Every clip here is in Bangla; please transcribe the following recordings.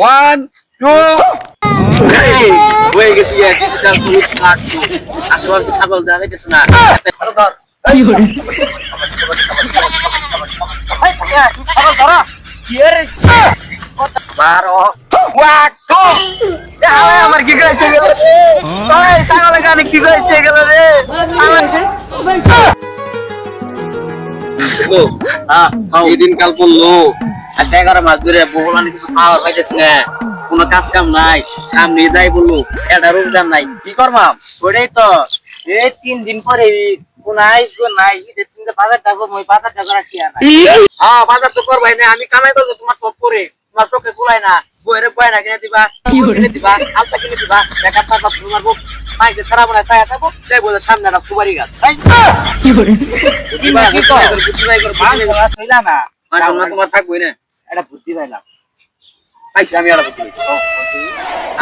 ওয়ান টু হয়ে গেছি আসলে ছাগল দেওয়া যাইতেছে না। বারো। আমার কি করেছে গেল রে? ছাগল গানে কি করেছে গেল রে? এই দিন কাল করল আচ্ছা এগারো মাস ধরে বহুলানি কিছু খাওয়ার পাইতেছি না কোনো কাজ কাম নাই সামনে যাই বলল এটা রোজগার নাই কি করবাম ওটাই তো এই তিন দিন পরে নাই তিন বাজার টাকা মই বাজার টাকা রাখি হ্যাঁ বাজার তো করবাই না আমি কামাই করব তোমার সব করে তোমার চোখে কুলাই না বইরে বয় না কিনে দিবা কিনে দিবা আলতা কিনে দিবা দেখা তারপর তোমার বুক মাইকে সারা বলে তাই থাকব তাই বলে সামনে একটা সুপারি গাছ কি কি করে বুদ্ধিবাই না তোমার থাকবই না এটা বুদ্ধি পাইলাম। পাইছি আমি আর বুদ্ধি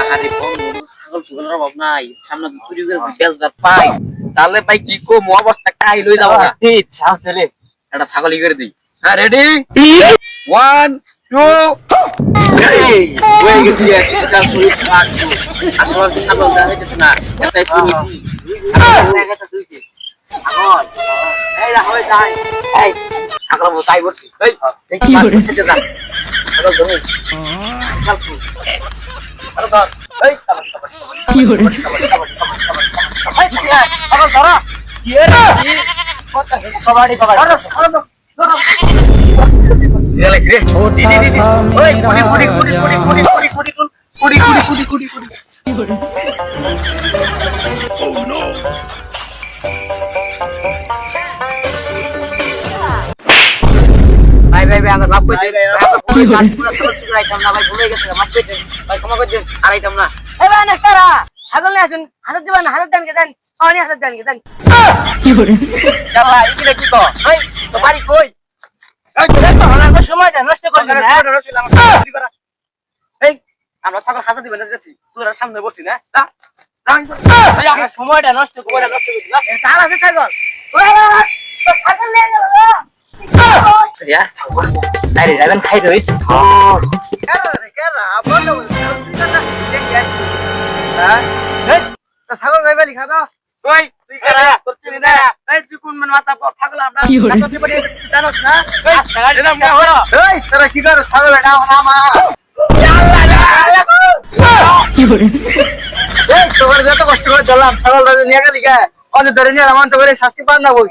আহারে বন্ধু ছাগল ছাগলের অভাব নাই। সামনে তো চুরি করে বেচবার পাই। তাহলে ভাই কি কো মো অবস্থা কাই লই যাব না। ঠিক সাহস দিলে এটা ছাগল ই করে দিই। হ্যাঁ রেডি ওয়ান টু হয়ে গেছি আসলে ছাগল দেওয়া যাইতেছে না। এটাই চুরি ছাগল এই রাখ যায় এই। ছাগলের মতো তাই বলছি কি করে কি করে কবাডি কবাডি ভাই আগর মাপ কই দেন কি গান পুরো সব রাইতাম না ভাই ভুলে গেছে মাপ কই দেন ভাই ক্ষমা করে দেন আর আইতাম না এ ভাই না কারা হাগল না আসুন হাজার দিবেন হাজার দেন কে দেন অনেক হাজার দেন কে দেন কি বলে যা ভাই কি রে কি তো ভাই তো বাড়ি কই এই তো হানার সময়টা নষ্ট করে না নষ্ট করে এই আমরা ছাগল হাজার দিবেন না যাচ্ছি তোরা সামনে বসি না সময়টা নষ্ট করে নষ্ট করে তার আছে ছাগল ছাগল নিয়ে গেল ya dari raven khai rồi. Oh kara kara abon na unta na dek dek ha hey ta sagol bhai likha da ওই তুই কারা করছিস না এই তুই কোন মন মাথা পর থাকলা আমরা তুই বড় জানোস না এই এটা মনে হলো এই তোরা কি কর ছাগল এটা না মা কি বলে এই তোর যত কষ্ট করে দিলাম ছাগলটা নিয়ে গেলি কে অজ ধরে নিয়ে আমার তো করে শাস্তি পান না বই